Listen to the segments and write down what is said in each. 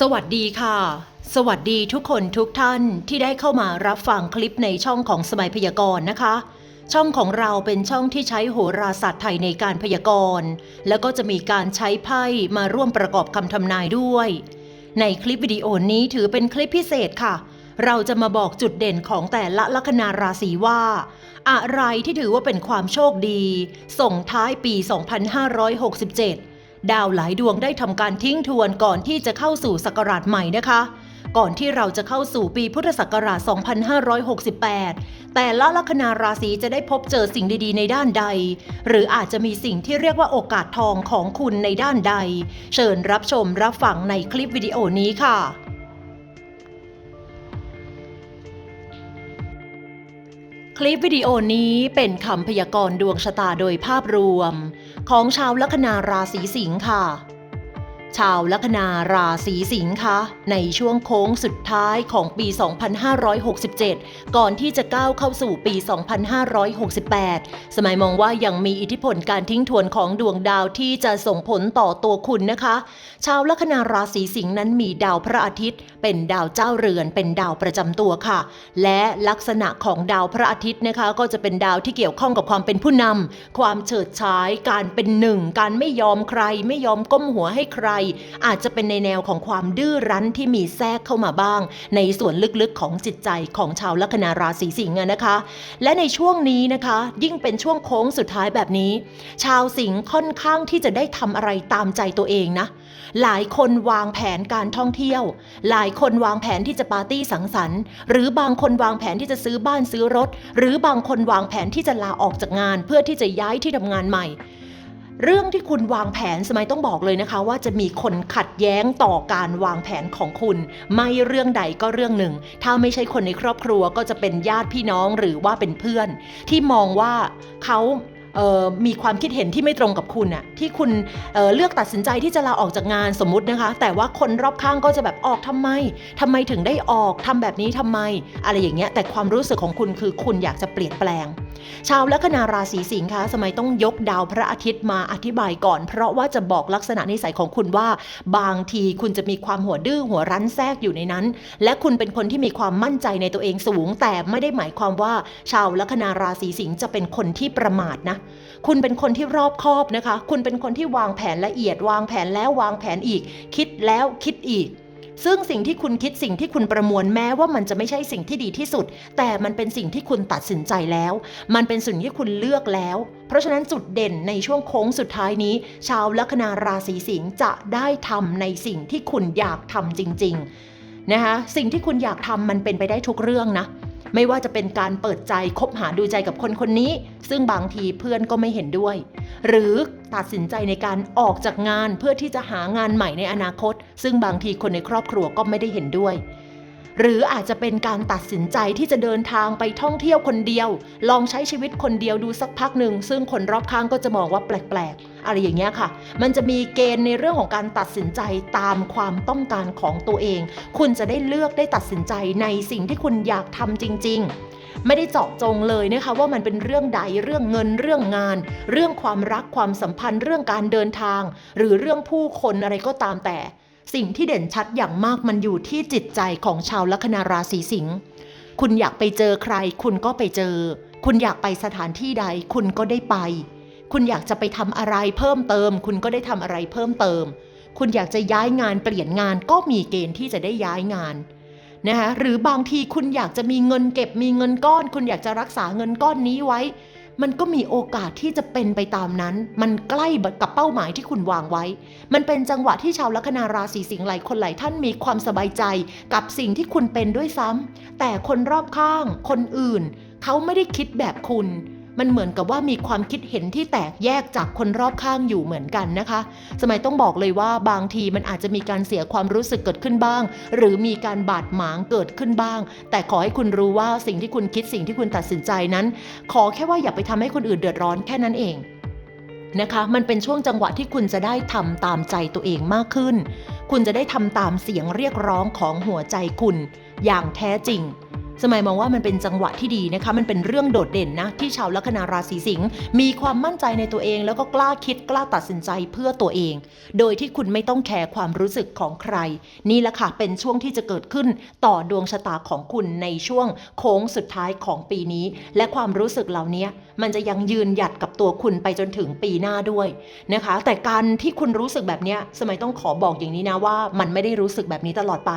สวัสดีค่ะ สวัสดีทุกคนทุกท่านที่ได้เข้ามารับฟังคลิปในช่องของสมัยพยากรณ์นะคะ ช่องของเราเป็นช่องที่ใช้โหราศาสตร์ไทยในการพยากรณ์ แล้วก็จะมีการใช้ไพ่มาร่วมประกอบคำทำนายด้วย ในคลิปวิดีโอนี้ถือเป็นคลิปพิเศษค่ะ เราจะมาบอกจุดเด่นของแต่ละลัคนาราศีว่า อะไรที่ถือว่าเป็นความโชคดี ส่งท้ายปี 2567 ดาวหลายดวงได้ทำการทิ้งทวนก่อนที่จะเข้าสู่ศักราชใหม่นะคะ ก่อนที่เราจะเข้าสู่ปีพุทธศักราช 2568 แต่ละลัคนาราศีจะได้พบเจอสิ่งดีๆ ในด้านใด หรืออาจจะมีสิ่งที่เรียกว่าโอกาสทองของคุณในด้านใด เชิญรับชมรับฟังในคลิปวิดีโอนี้ค่ะ ลิปวิดีโอนี้เป็นคำพยากรณ์ดวงชะตาโดยภาพรวม ของชาวลัคนาราศีสิงค์ค่ะ ชาวลัคนาราศีสิงค์คะ ในช่วงโค้งสุดท้ายของปี 2567 ก่อนที่จะก้าวเข้าสู่ปี 2568 สมัยมองว่ายังมีอิทธิพลการทิ้งทวนของดวงดาวที่จะส่งผลต่อตัวคุณนะคะ ชาวลัคนาราศีสิงห์นั้นมีดาวพระอาทิตย์ เป็นดาวเจ้าเรือนเป็นดาวประจำตัวค่ะ และลักษณะของดาวพระอาทิตย์นะคะ ก็จะเป็นดาวที่เกี่ยวข้องกับความเป็นผู้นำความเฉิดฉาย การเป็นหนึ่ง การไม่ยอมใคร ไม่ยอมก้มหัวให้ใครอาจจะเป็นในแนวของความดื้อรั้นที่มีแทรกเข้ามาบ้าง ในส่วนลึกๆของจิตใจของชาวลัคนาราศีสิงห์นะคะ และในช่วงนี้นะคะ ยิ่งเป็นช่วงโค้งสุดท้ายแบบนี้ ชาวสิงห์ค่อนข้างที่จะได้ทำอะไรตามใจตัวเองนะ หลายคนวางแผนการท่องเที่ยว หลายคนวางแผนที่จะปาร์ตี้สังสรรค์ หรือบางคนวางแผนที่จะซื้อบ้านซื้อรถ หรือบางคนวางแผนที่จะลาออกจากงาน เพื่อที่จะย้ายที่ทำงานใหม่ เรื่องที่คุณวางแผนสมัยต้องบอกเลยนะคะ ว่าจะมีคนขัดแย้งต่อการวางแผนของคุณ ไม่เรื่องใดก็เรื่องหนึ่ง ถ้าไม่ใช่คนในครอบครัวก็จะเป็นญาติพี่น้องหรือว่าเป็นเพื่อน ที่มองว่าเขาเอ่อมีความคิดเห็นที่ไม่ตรงกับคุณอะที่คุณเเลือกตัดสินใจที่จะลาออกจากงานสมมตินะคะ แต่ว่าคนรอบข้างก็จะแบบออกทำไมทำไมถึงได้ออกทำแบบนี้ทำไม อะไรอย่างเงี้ยแต่ความรู้สึกของคุณคือคุณอยากจะเปลี่ยนแปลง ชาวลัคนาราศีสิงค์คะสมัยต้องยกดาวพระอาทิตย์มาอธิบายก่อน เพราะว่าจะบอกลักษณะนิสัยของคุณว่า บางทีคุณจะมีความหัวดื้อหัวรั้นแทรกอยู่ในนั้น และคุณเป็นคนที่มีความมั่นใจในตัวเองสูง แต่ไม่ได้หมายความว่า ชาวลัคนาราศีสิงห์จะเป็นคนที่ประมาทนะ คุณเป็นคนที่รอบคอบนะคะ คุณเป็นคนที่วางแผนละเอียด วางแผนแล้ววางแผนอีก คิดแล้วคิดอีก ซึ่งสิ่งที่คุณคิดสิ่งที่คุณประมวลแม้ว่ามันจะไม่ใช่สิ่งที่ดีที่สุด แต่มันเป็นสิ่งที่คุณตัดสินใจแล้ว มันเป็นสิ่งที่คุณเลือกแล้ว เพราะฉะนั้นจุดเด่นในช่วงโค้งสุดท้ายนี้ ชาวลัคนาราศีสิงห์จะได้ทำในสิ่งที่คุณอยากทำจริง ๆ นะคะสิ่งที่คุณอยากทำมันเป็นไปได้ทุกเรื่องนะ ไม่ว่าจะเป็นการเปิดใจคบหาดูใจกับคนคนนี้ ซึ่งบางทีเพื่อนก็ไม่เห็นด้วย หรือตัดสินใจในการออกจากงานเพื่อที่จะหางานใหม่ในอนาคต ซึ่งบางทีคนในครอบครัวก็ไม่ได้เห็นด้วย หรืออาจจะเป็นการตัดสินใจที่จะเดินทางไปท่องเที่ยวคนเดียว ลองใช้ชีวิตคนเดียวดูสักพักหนึ่ง ซึ่งคนรอบข้างก็จะมองว่าแปลกๆ อะไรอย่างเงี้ยค่ะ มันจะมีเกณฑ์ในเรื่องของการตัดสินใจตามความต้องการของตัวเอง คุณจะได้เลือกได้ตัดสินใจในสิ่งที่คุณอยากทำจริง ๆไม่ได้เจาะจงเลยนะคะว่ามันเป็นเรื่องใดเรื่องเงินเรื่องงาน เรื่องความรักความสัมพันธ์เรื่องการเดินทาง หรือเรื่องผู้คนอะไรก็ตามแต่ สิ่งที่เด่นชัดอย่างมากมันอยู่ที่จิตใจของชาวลัคนาราศีสิงห์คุณอยากไปเจอใคร คุณก็ไปเจอ คุณอยากไปสถานที่ใด คุณก็ได้ไป คุณอยากจะไปทำอะไรเพิ่มเติม คุณก็ได้ทำอะไรเพิ่มเติม คุณอยากจะย้ายงานเปลี่ยนงานก็มีเกณฑ์ที่จะได้ย้ายงานนะคะหรือบางทีคุณอยากจะมีเงินเก็บมีเงินก้อน คุณอยากจะรักษาเงินก้อนนี้ไว้ มันก็มีโอกาสที่จะเป็นไปตามนั้น มันใกล้กับเป้าหมายที่คุณวางไว้ มันเป็นจังหวะที่ชาวลัคนาราศีสิงห์หลายคนหลายท่านมีความสบายใจกับสิ่งที่คุณเป็นด้วยซ้ำแต่คนรอบข้าง คนอื่น เขาไม่ได้คิดแบบคุณ มันเหมือนกับว่ามีความคิดเห็นที่แตกแยกจากคนรอบข้างอยู่เหมือนกันนะคะ สมัยต้องบอกเลยว่าบางทีมันอาจจะมีการเสียความรู้สึกเกิดขึ้นบ้าง หรือมีการบาดหมางเกิดขึ้นบ้าง แต่ขอให้คุณรู้ว่าสิ่งที่คุณคิดสิ่งที่คุณตัดสินใจนั้น ขอแค่ว่าอย่าไปทำให้คนอื่นเดือดร้อนแค่นั้นเองนะคะมันเป็นช่วงจังหวะที่คุณจะได้ทำตามใจตัวเองมากขึ้น คุณจะได้ทำตามเสียงเรียกร้องของหัวใจคุณ อย่างแท้จริง สมัยมองว่ามันเป็นจังหวะที่ดีนะคะ มันเป็นเรื่องโดดเด่นนะที่ชาวลัคนาราศีสิงห์มีความมั่นใจในตัวเอง แล้วก็กล้าคิดกล้าตัดสินใจเพื่อตัวเอง โดยที่คุณไม่ต้องแคร์ความรู้สึกของใคร นี่แหละค่ะเป็นช่วงที่จะเกิดขึ้นต่อดวงชะตาของคุณในช่วงโค้งสุดท้ายของปีนี้ และความรู้สึกเหล่านี้มันจะยังยืนหยัดกับตัวคุณไปจนถึงปีหน้าด้วยนะคะ แต่การที่คุณรู้สึกแบบนี้สมัยต้องขอบอกอย่างนี้นะว่า มันไม่ได้รู้สึกแบบนี้ตลอดไป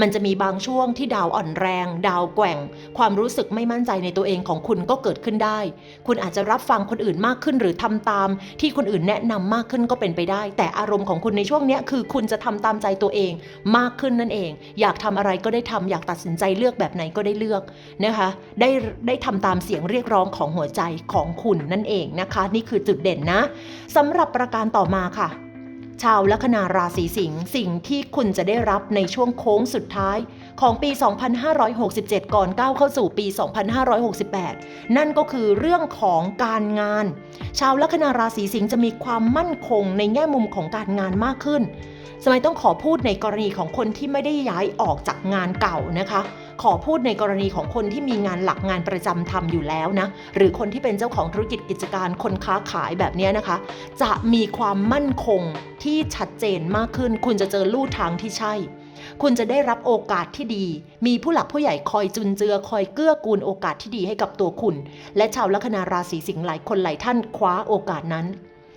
มันจะมีบางช่วงที่ดาวอ่อนแรง ดาวแกวง ความรู้สึกไม่มั่นใจในตัวเองของคุณก็เกิดขึ้นได้ คุณอาจจะรับฟังคนอื่นมากขึ้นหรือทำตาม ที่คนอื่นแนะนำมากขึ้นก็เป็นไปได้ แต่อารมณ์ของคุณในช่วงนี้คือคุณจะทำตามใจตัวเองมากขึ้นนั่นเอง อยากทำอะไรก็ได้ทำอยากตัดสินใจเลือกแบบไหนก็ได้เลือกนะคะ ได้ได้ทำตามเสียงเรียกร้องของหัวใจของคุณนั่นเองนะคะ นี่คือจุดเด่นนะสำหรับประการต่อมาค่ะ ชาวลัคนาราศีสิงห์สิ่งที่คุณจะได้รับในช่วงโค้งสุดท้าย ของปี 2567 ก่อนก้าวเข้าสู่ปี 2568 นั่นก็คือเรื่องของการงาน ชาวลัคนาราศีสิงห์จะมีความมั่นคงในแง่มุมของการงานมากขึ้น สมัยต้องขอพูดในกรณีของคนที่ไม่ได้ย้ายออกจากงานเก่านะคะ ขอพูดในกรณีของคนที่มีงานหลักงานประจำทำอยู่แล้วนะ หรือคนที่เป็นเจ้าของธุรกิจกิจการคนค้าขายแบบนี้นะคะ จะมีความมั่นคงที่ชัดเจนมากขึ้น คุณจะเจอลู่ทางที่ใช่ คุณจะได้รับโอกาสที่ดี มีผู้หลักผู้ใหญ่คอยจุนเจือ คอยเกื้อกูลโอกาสที่ดีให้กับตัวคุณ และชาวลัคนาราศีสิงห์หลายคนหลายท่านคว้าโอกาสนั้น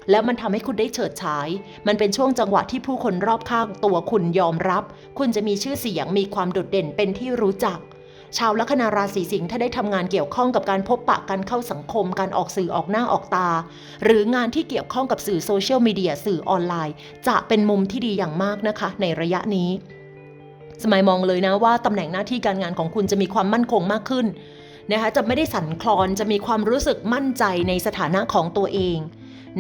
แล้วมันทำให้คุณได้เฉิดฉาย มันเป็นช่วงจังหวะที่ผู้คนรอบข้างตัวคุณยอมรับ คุณจะมีชื่อเสียงมีความโดดเด่นเป็นที่รู้จัก ชาวลัคนาราศีสิงห์ถ้าได้ทำงานเกี่ยวข้องกับการพบปะกันเข้าสังคม การออกสื่อออกหน้าออกตา หรืองานที่เกี่ยวข้องกับสื่อโซเชียลมีเดียสื่อออนไลน์ จะเป็นมุมที่ดีอย่างมากนะคะ ในระยะนี้ สมัยมองเลยนะว่าตำแหน่งหน้าที่การงานของคุณจะมีความมั่นคงมากขึ้นนะคะจะไม่ได้สั่นคลอนจะมีความรู้สึกมั่นใจในสถานะของตัวเอง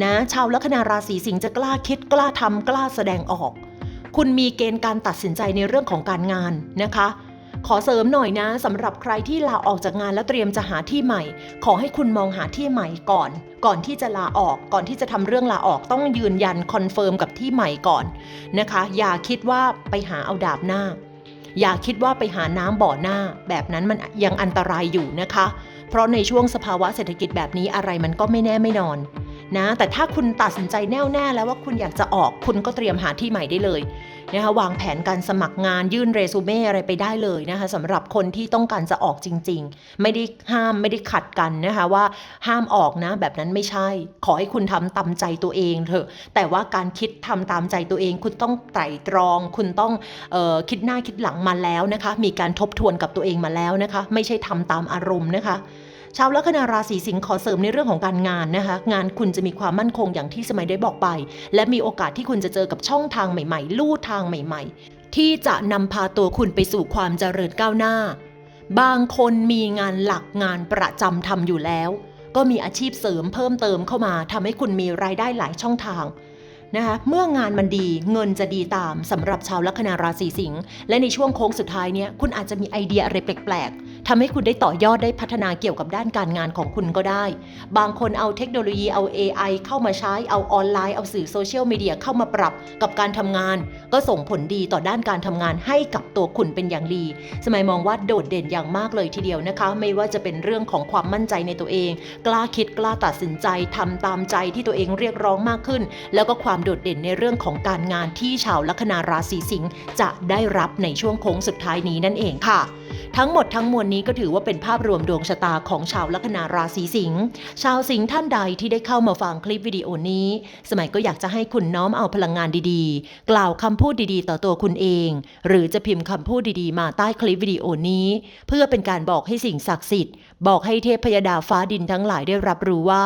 นะ ชาวลัคนาราศีสิงห์จะกล้าคิดกล้าทำกล้าแสดงออก คุณมีเกณฑ์การตัดสินใจในเรื่องของการงานนะคะ ขอเสริมหน่อยนะสำหรับใครที่ลาออกจากงานแล้วเตรียมจะหาที่ใหม่ ขอให้คุณมองหาที่ใหม่ก่อน ก่อนที่จะลาออก ก่อนที่จะทำเรื่องลาออกต้องยืนยันคอนเฟิร์มกับที่ใหม่ก่อนนะคะ อย่าคิดว่าไปหาเอาดาบหน้าอย่าคิดว่าไปหาน้ำบ่อหน้า แบบนั้นมันยังอันตรายอยู่นะคะ เพราะในช่วงสภาวะเศรษฐกิจแบบนี้อะไรมันก็ไม่แน่ไม่นอน นะแต่ถ้าคุณตัดสินใจแน่วแน่แล้วว่าคุณอยากจะออกคุณก็เตรียมหาที่ใหม่ได้เลยนะคะวางแผนการสมัครงานยื่นเรซูเม่อะไรไปได้เลยนะคะสำหรับคนที่ต้องการจะออกจริง ๆ ไม่ได้ห้ามไม่ได้ขัดกันนะคะว่าห้ามออกนะแบบนั้นไม่ใช่ ขอให้คุณทำตามใจตัวเองเถอะ แต่ว่าการคิดทำตามใจตัวเอง คุณต้องไตร่ตรอง คุณต้องออคิดหน้าคิดหลังมาแล้วนะคะ มีการทบทวนกับตัวเองมาแล้วนะคะ ไม่ใช่ทำตามอารมณ์นะคะ ชาวลัคนาราศีสิงห์ขอเสริมในเรื่องของการงานนะคะ งานคุณจะมีความมั่นคงอย่างที่สมัยได้บอกไป และมีโอกาสที่คุณจะเจอกับช่องทางใหม่ๆ ลู่ทางใหม่ ๆ ที่จะนำพาตัวคุณไปสู่ความเจริญก้าวหน้า บางคนมีงานหลักงานประจำทำอยู่แล้ว ก็มีอาชีพเสริมเพิ่มเติมเข้ามาทำให้คุณมีรายได้หลายช่องทาง นะคะเมื่องานมันดีเงินจะดีตามสำหรับชาวลัคนาราศีสิงห์และในช่วงโค้งสุดท้ายเนี้ยคุณอาจจะมีไอเดียอะไรแปลกๆทำให้คุณได้ต่อยอดได้พัฒนาเกี่ยวกับด้านการงานของคุณก็ได้ บางคนเอาเทคโนโลยีเอา AI เข้ามาใช้เอาออนไลน์เอาสื่อโซเชียลมีเดียเข้ามาปรับกับการทำงาน ก็ส่งผลดีต่อด้านการทำงานให้กับตัวคุณเป็นอย่างดี สมัยมองว่าโดดเด่นอย่างมากเลยทีเดียวนะคะ ไม่ว่าจะเป็นเรื่องของความมั่นใจในตัวเอง กล้าคิดกล้าตัดสินใจทำตามใจที่ตัวเองเรียกร้องมากขึ้น แล้วก็ความความโดดเด่นในเรื่องของการงานที่ชาวลัคนาราศีสิงห์จะได้รับในช่วงโค้งสุดท้ายนี้นั่นเองค่ะ ทั้งหมดทั้งมวลนี้ก็ถือว่าเป็นภาพรวมดวงชะตาของชาวลัคนาราศีสิงห์ชาวสิงห์ท่านใดที่ได้เข้ามาฟังคลิปวิดีโอนี้ สมัยก็อยากจะให้คุณน้อมเอาพลังงานดีๆ กล่าวคำพูดดีๆ ต่อตัวคุณเอง หรือจะพิมพ์คำพูดดีๆ มาใต้คลิปวิดีโอนี้ เพื่อเป็นการบอกให้สิ่งศักดิ์สิทธิ์บอกให้เทพพยดาฟ้าดินทั้งหลายได้รับรู้ว่า